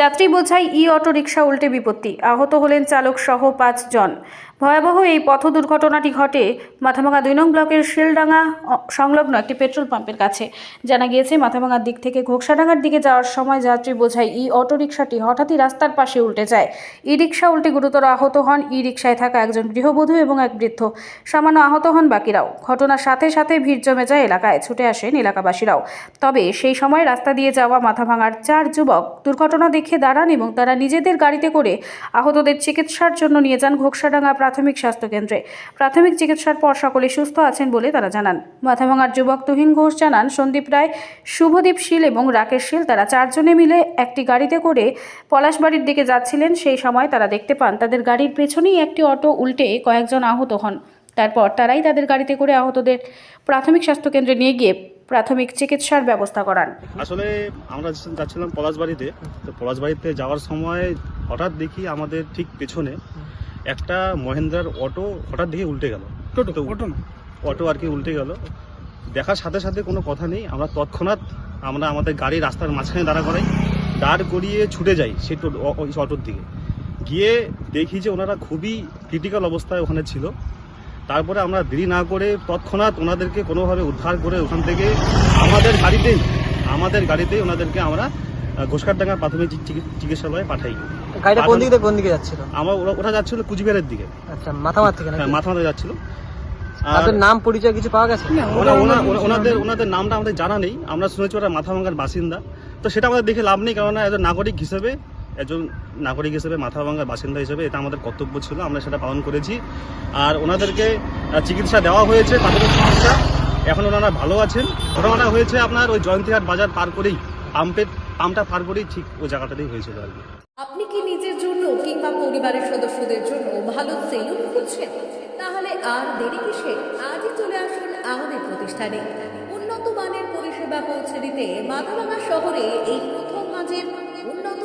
যাত্রী বোঝাই ই auto rickshaw উল্টে বিপত্তি। আহত হলেন চালক সহ পাঁচজন। ভয়াবহ এই পথ দুর্ঘটনাটি ঘটে মাথাভাঙা দুই নং ব্লকের শিলডাঙ্গা সংলগ্ন একটি পেট্রোল পাম্পের কাছে। জানা গিয়েছে, মাথাভাঙার দিক থেকে ঘোকসাডাঙ্গার দিকে যাওয়ার সময় যাত্রী বোঝাই ই অটো রিকশাটি হঠাৎই রাস্তার পাশে উল্টে যায়। ই রিকশা উল্টে গুরুতর আহত হন। ই রিকশায় থাকা একজন গৃহবধূ এবং এক বৃদ্ধ। সামান্য আহত হন বাকিরাও। ঘটনার সাথে সাথে ভিড় জমে যায় এলাকায়। ছুটে আসেন এলাকাবাসীরাও। তবে সেই সময় রাস্তা দিয়ে যাওয়া মাথাভাঙার চার যুবক দুর্ঘটনা দেখে দাঁড়ান এবং তারা নিজেদের গাড়িতে করে আহতদের চিকিৎসার জন্য নিয়ে যান ঘোকসাডাঙ্গা প্রাথমিক স্বাস্থ্যকেন্দ্রে। প্রাথমিক চিকিৎসার পর সকলে সুস্থ আছেন বলে তারা জানান। মাথাভাঙার যুবক তুহিন ঘোষ জানান, সন্দীপ রায়, শুভদীপ শীল এবং রাকেশ শীল তারা চারজনে মিলে একটি গাড়িতে করে পলাশবাড়ির দিকে যাচ্ছিলেন। সেই সময় তারা দেখতে পান, তাদের গাড়ির পেছনেই একটি অটো উল্টে কয়েকজন আহত হন। তারপর তারাই তাদের গাড়িতে করে আহতদের প্রাথমিক স্বাস্থ্যকেন্দ্রে নিয়ে গিয়ে প্রাথমিক চিকিৎসার ব্যবস্থা করান। আসলে আমরা যাচ্ছিলাম পলাশবাড়িতে তো পলাশবাড়িতে যাওয়ার সময় হঠাৎ দেখি আমাদের ঠিক পেছনে একটা মহেন্দ্রার অটো হঠাৎ দেখে উল্টে গেল। অটো না? অটো আর কি উল্টে গেল। দেখার সাথে সাথে কোনো কথা নেই আমরা তৎক্ষণাৎ আমরা আমাদের গাড়ি রাস্তার মাঝখানে দাঁড়া করাই দাঁড় করিয়ে ছুটে যাই সেই অটোর দিকে। গিয়ে দেখি যে ওনারা খুবই ক্রিটিক্যাল অবস্থায় ওখানে ছিল। তারপরে আমরা দেরি না করে তৎক্ষণাৎ ওনাদেরকে কোনোভাবে উদ্ধার করে ওখান থেকে আমাদের গাড়িতেই আমাদের গাড়িতেই ওনাদেরকে আমরা ঘোষকারডাঙ্গা প্রাথমিক চিকি- চিকিৎসালয়ে পাঠাই। গাড়িটা কোন দিক কোন দিকে যাচ্ছিল? আমার ওরা ওরা যাচ্ছিল কুচবিহারের দিকে। আচ্ছা মাথামার থেকে হ্যাঁ যাচ্ছিল। তাদের নাম পরিচয় কিছু পাওয়া গেছে? না, ওরা- ওরা- ওনা- ওনা- ওনাদের ওনাদের নামটা আমাদের জানা নেই। আমরা শুনেছি ওরা মাথাভাঙ্গার বাসিন্দা। তো সেটা আমাদের দেখে লাভ নেই কেননা একজন নাগরিক হিসেবে একজন নাগরিক হিসেবে, মাথাভাঙ্গার বাসিন্দা হিসেবে এটা আমাদের কর্তব্য ছিল, আমরা সেটা পালন করেছি। আর ওনাদেরকে চিকিৎসা দেওয়া হয়েছে, প্রাথমিক চিকিৎসা। এখন ওনারা ভালো আছেন। ঘটনাটা হয়েছে আপনার ওই জয়ন্তীহাট বাজার পার করেই পাম্পের পাম্পটা পার করেই ঠিক ওই জায়গাটাতেই হয়েছিল আর কি। আপনি কি নিজের জন্য কিংবা পরিবারের সদস্যদের জন্য ভালো সেলুন খুঁজছেন? তাহলে আর দেরি কিসে? আজই চলে আসুন আমাদের প্রতিষ্ঠানে। উন্নত মানের পরিষেবা পৌঁছে দিতে মাথাভাঙা শহরে এই প্রথম মাঝের